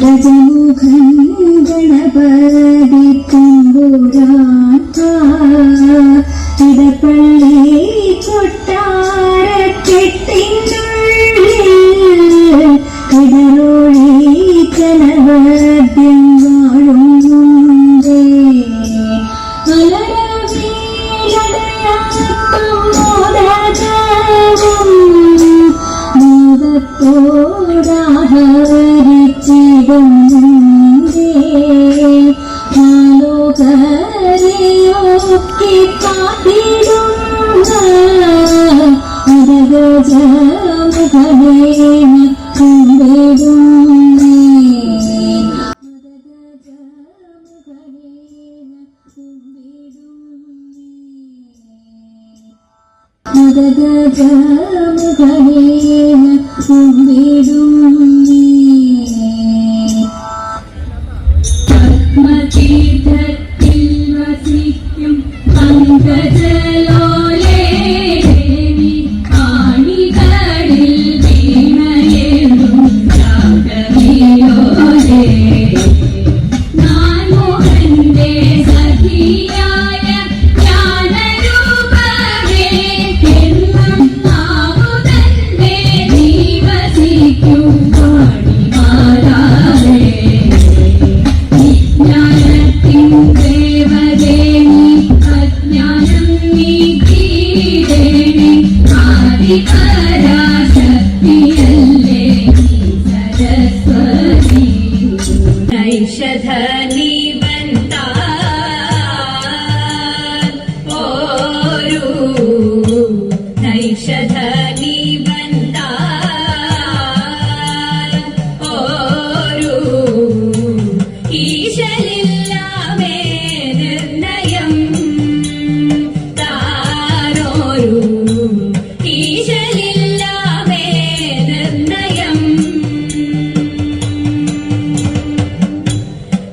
ഗജമുഖൻ ഗണപതി തുമ്പോരാ ഇടപ്പള്ളി കൊട്ട ജഗജാമുഖേന ഉമ്മിടും षधनि बन्ता ओरु नैषधनि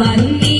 வந்தி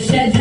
shed